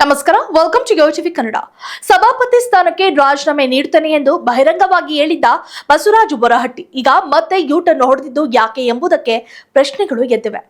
ನಮಸ್ಕಾರ welcome to ಯೋಚಿವಿ Kannada ಸಭಾಪತಿ ಸ್ಥಾನಕ್ಕೆ ರಾಜೀನಾಮೆ ನೀಡುತ್ತೇನೆ ಎಂದು ಬಹಿರಂಗವಾಗಿ ಹೇಳಿದ್ದ ಬಸವರಾಜ ಬೊರಹಟ್ಟಿ. ಈಗ ಮತ್ತೆ ಯೂಟರ್ನ್ ಹೊಡೆದಿದ್ದು ಯಾಕೆ ಎಂಬುದಕ್ಕೆ ಪ್ರಶ್ನೆಗಳು ಎದ್ದಿವೆ.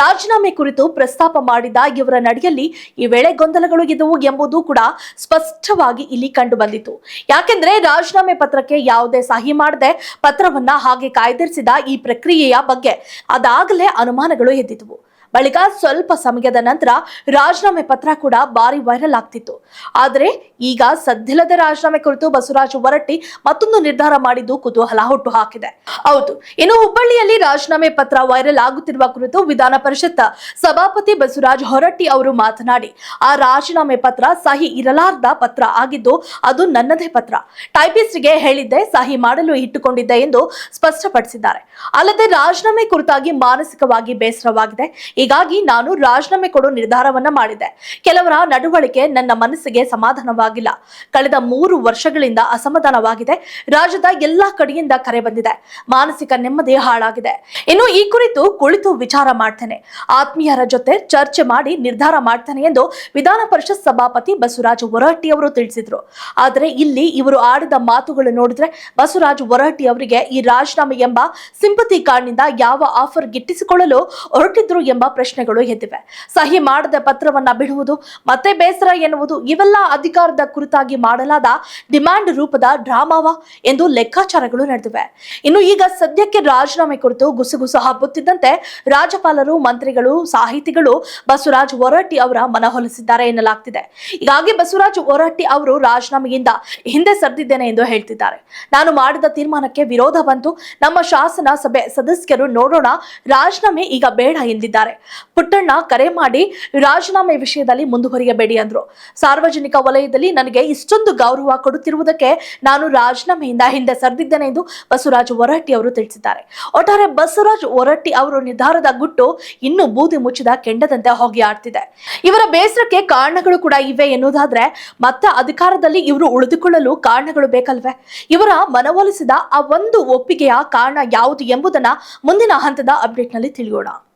ರಾಜೀನಾಮೆ ಕುರಿತು ಪ್ರಸ್ತಾಪ ಮಾಡಿದ ಇವರ ನಡೆಯಲ್ಲಿ ಈ ವೇಳೆ ಗೊಂದಲಗಳು ಇದ್ದವು ಎಂಬುದು ಕೂಡ ಸ್ಪಷ್ಟವಾಗಿ ಇಲ್ಲಿ ಕಂಡು ಬಂದಿತು ಯಾಕೆಂದ್ರೆ ರಾಜೀನಾಮೆ ಪತ್ರಕ್ಕೆ ಯಾವುದೇ ಸಹಿ ಮಾಡದೆ ಪತ್ರವನ್ನ ಹಾಗೆ ಕಾಯ್ದಿರಿಸಿದ ಈ ಪ್ರಕ್ರಿಯೆಯ ಬಗ್ಗೆ ಅದಾಗಲೇ ಅನುಮಾನಗಳು ಎದ್ದಿದ್ವು. ಬಳಿಕ ಸ್ವಲ್ಪ ಸಮಯದ ನಂತರ ರಾಜೀನಾಮೆ ಪತ್ರ ಕೂಡ ಭಾರಿ ವೈರಲ್ ಆಗ್ತಿತ್ತು. ಆದರೆ ಈಗ ಸದ್ಯದ ರಾಜೀನಾಮೆ ಕುರಿತು ಬಸವರಾಜ ಹೊರಟ್ಟಿ ಮತ್ತೊಂದು ನಿರ್ಧಾರ ಮಾಡಿದ್ದು ಕುತೂಹಲ ಹುಟ್ಟು ಹಾಕಿದೆ ಹೌದು, ಇನ್ನು ಹುಬ್ಬಳ್ಳಿಯಲ್ಲಿ ರಾಜೀನಾಮೆ ಪತ್ರ ವೈರಲ್ ಆಗುತ್ತಿರುವ ಕುರಿತು ವಿಧಾನ ಪರಿಷತ್ ಸಭಾಪತಿ ಬಸವರಾಜ ಹೊರಟ್ಟಿ ಅವರು ಮಾತನಾಡಿ, ಆ ರಾಜೀನಾಮೆ ಪತ್ರ ಸಹಿ ಇರಲಾರ್ದ ಪತ್ರ ಆಗಿದ್ದು ಅದು ನನ್ನದೇ ಪತ್ರ. ಟೈಪಿಸ್ಟ್ಗೆ ಹೇಳಿದ್ದೆ ಸಹಿ ಮಾಡಲು ಇಟ್ಟುಕೊಂಡಿದ್ದೆ ಎಂದು ಸ್ಪಷ್ಟಪಡಿಸಿದ್ದಾರೆ. ಅಲ್ಲದೆ ರಾಜೀನಾಮೆ ಕುರಿತಾಗಿ ಮಾನಸಿಕವಾಗಿ ಬೇಸರವಾಗಿದೆ. ಹೀಗಾಗಿ ನಾನು ರಾಜೀನಾಮೆ ಕೊಡೋ ನಿರ್ಧಾರವನ್ನ ಮಾಡಿದೆ. ಕೆಲವರ ನಡವಳಿಕೆ ನನ್ನ ಮನಸ್ಸಿಗೆ ಸಮಾಧಾನವಾಗಿಲ್ಲ. ಕಳೆದ ಮೂರು ವರ್ಷಗಳಿಂದ ಅಸಮಾಧಾನವಾಗಿದೆ. ರಾಜ್ಯದ ಎಲ್ಲಾ ಕಡೆಯಿಂದ ಕರೆ ಬಂದಿದೆ. ಮಾನಸಿಕ ನೆಮ್ಮದಿ ಹಾಳಾಗಿದೆ. ಇನ್ನು ಈ ಕುರಿತು ಕುಳಿತು ವಿಚಾರ ಮಾಡ್ತೇನೆ. ಆತ್ಮೀಯರ ಜೊತೆ ಚರ್ಚೆ ಮಾಡಿ ನಿರ್ಧಾರ ಮಾಡ್ತೇನೆ ಎಂದು ವಿಧಾನ ಪರಿಷತ್ ಸಭಾಪತಿ ಬಸವರಾಜ ಹೊರಹಟ್ಟಿ ಅವರು ತಿಳಿಸಿದ್ರು. ಆದರೆ ಇಲ್ಲಿ ಇವರು ಆಡಿದ ಮಾತುಗಳು ನೋಡಿದ್ರೆ ಬಸವರಾಜ ಹೊರಹಟ್ಟಿ ಅವರಿಗೆ ಈ ರಾಜೀನಾಮೆ ಎಂಬ ಸಿಂಪತಿ ಕಾರ್ಡ್ನಿಂದ ಯಾವ ಆಫರ್ ಗಿಟ್ಟಿಸಿಕೊಳ್ಳಲು ಹೊರಟಿದ್ರು ಎಂಬ ಪ್ರಶ್ನೆಗಳು ಎದ್ದಿವೆ. ಸಹಿ ಮಾಡದ ಪತ್ರವನ್ನ ಬಿಡುವುದು, ಮತ್ತೆ ಬೇಸರ ಎನ್ನುವುದು ಇವೆಲ್ಲ ಅಧಿಕಾರದ ಕುರಿತಾಗಿ ಮಾಡಲಾದ ಡಿಮ್ಯಾಂಡ್ ರೂಪದ ಡ್ರಾಮಾವ ಎಂದು ಲೆಕ್ಕಾಚಾರಗಳು ನಡೆದಿವೆ. ಇನ್ನು ಈಗ ಸದ್ಯಕ್ಕೆ ರಾಜೀನಾಮೆ ಕುರಿತು ಗುಸುಗುಸು ಹಬ್ಬುತ್ತಿದ್ದಂತೆ ರಾಜ್ಯಪಾಲರು, ಮಂತ್ರಿಗಳು, ಸಾಹಿತಿಗಳು ಬಸವರಾಜ್ ಹೊರಟ್ಟಿ ಅವರ ಮನವೊಲಿಸಿದ್ದಾರೆ ಎನ್ನಲಾಗ್ತಿದೆ. ಹೀಗಾಗಿ ಬಸವರಾಜ್ ಹೊರಟ್ಟಿ ಅವರು ರಾಜೀನಾಮೆಯಿಂದ ಹಿಂದೆ ಸರಿದಿದ್ದೇನೆ ಎಂದು ಹೇಳ್ತಿದ್ದಾರೆ. ನಾನು ಮಾಡಿದ ತೀರ್ಮಾನಕ್ಕೆ ವಿರೋಧ ಬಂತು. ನಮ್ಮ ಶಾಸನ ಸಭೆ ಸದಸ್ಯರು ನೋಡೋಣ, ರಾಜೀನಾಮೆ ಈಗ ಬೇಡ ಎಂದಿದ್ದಾರೆ. ಪುಟ್ಟಣ್ಣ ಕರೆ ಮಾಡಿ ರಾಜೀನಾಮೆ ವಿಷಯದಲ್ಲಿ ಮುಂದುವರಿಯಬೇಡಿ ಅಂದ್ರು. ಸಾರ್ವಜನಿಕ ವಲಯದಲ್ಲಿ ನನಗೆ ಇಷ್ಟೊಂದು ಗೌರವ ಕೊಡುತ್ತಿರುವುದಕ್ಕೆ ನಾನು ರಾಜೀನಾಮೆಯಿಂದ ಹಿಂದೆ ಸರಿದಿದ್ದೇನೆ ಎಂದು ಬಸವರಾಜ್ ಹೊರಟ್ಟಿ ಅವರು ತಿಳಿಸಿದ್ದಾರೆ. ಒಟ್ಟಾರೆ ಬಸವರಾಜ್ ಹೊರಟ್ಟಿ ಅವರು ನಿರ್ಧಾರದ ಗುಟ್ಟು ಇನ್ನೂ ಬೂದಿ ಮುಚ್ಚಿದ ಕೆಂಡದಂತೆ ಹೋಗಿ ಆಡ್ತಿದೆ. ಇವರ ಬೇಸರಕ್ಕೆ ಕಾರಣಗಳು ಕೂಡ ಇವೆ ಎನ್ನುವುದಾದ್ರೆ ಮತ್ತೆ ಅಧಿಕಾರದಲ್ಲಿ ಇವರು ಉಳಿದುಕೊಳ್ಳಲು ಕಾರಣಗಳು ಬೇಕಲ್ವೇ? ಇವರ ಮನವೊಲಿಸಿದ ಆ ಒಂದು ಒಪ್ಪಿಗೆಯ ಕಾರಣ ಯಾವುದು ಎಂಬುದನ್ನ ಮುಂದಿನ ಹಂತದ ಅಪ್ಡೇಟ್ನಲ್ಲಿ ತಿಳಿಯೋಣ.